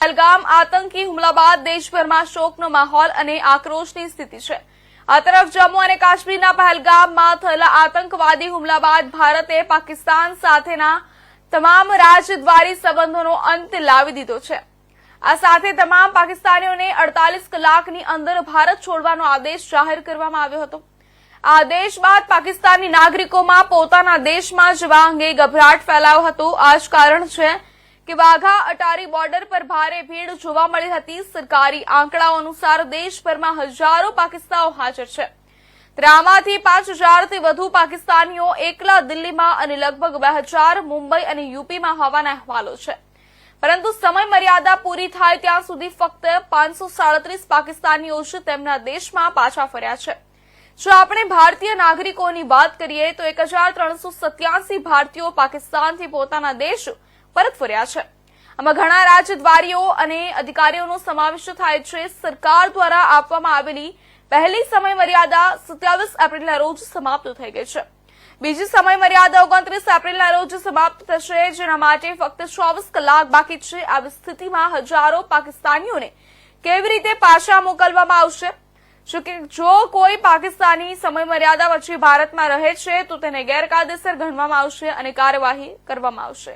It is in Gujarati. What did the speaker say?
પહલગામ આતંકી હુમલા બાદ દેશભરમાં શોકનો માહોલ અને આક્રોશની સ્થિતિ છે. આ તરફ જમ્મુ અને કાશ્મીરના પહેલગામમાં થયેલા આતંકવાદી હુમલા બાદ ભારતે પાકિસ્તાન સાથેના તમામ રાજદ્વારી સંબંધોનો અંત લાવી દીધો છે. આ સાથે તમામ પાકિસ્તાનીઓને અડતાલીસ કલાકની અંદર ભારત છોડવાનો આદેશ જાહેર કરવામાં આવ્યો હતો. આદેશ બાદ પાકિસ્તાની નાગરિકોમાં પોતાના દેશમાં જવા અંગે ગભરાટ ફેલાયો હતો. આ જ કારણ છે કે વાઘા અટારી બોર્ડર પર ભારે ભીડ જોવા મળી હતી. સરકારી આંકડાઓ અનુસાર દેશભરમાં હજારો પાકિસ્તાનીઓ હાજર છે. ત્યારે આમાંથી પાંચ હજારથી વધુ પાકિસ્તાનીઓ એકલા દિલ્હીમાં અને લગભગ બે હજાર મુંબઈ અને યુપીમાં હોવાના અહેવાલો છે. પરંતુ સમય મર્યાદા પૂરી થાય ત્યાં સુધી ફક્ત પાંચસો સાડત્રીસ પાકિસ્તાનીઓ જ તેમના દેશમાં પાછા ફર્યા છે. જો આપણે ભારતીય નાગરિકોની વાત કરીએ તો એક હજાર ત્રણસો સત્યાસી ભારતીયો પાકિસ્તાનથી પોતાના દેશ પરત ફર્યા છે. આમાં ઘણા રાજદ્વારીઓ અને અધિકારીઓનો સમાવેશ થાય છે. સરકાર દ્વારા આપવામાં આવેલી પહેલી સમય મર્યાદા સત્યાવીસ એપ્રિલના રોજ સમાપ્ત થઈ ગઈ છે. બીજી સમય મર્યાદા ઓગણત્રીસ એપ્રિલના રોજ સમાપ્ત થશે, જેના માટે ફક્ત ચોવીસ કલાક બાકી છે. આવી સ્થિતિમાં હજારો પાકિસ્તાનીઓને કેવી રીતે પાછા મોકલવામાં આવશે? જો કે જો કોઈ પાકિસ્તાની સમય મર્યાદા પછી ભારતમાં રહે છે, તો તેને ગેરકાયદેસર ગણવામાં આવશે અને કાર્યવાહી કરવામાં આવશે.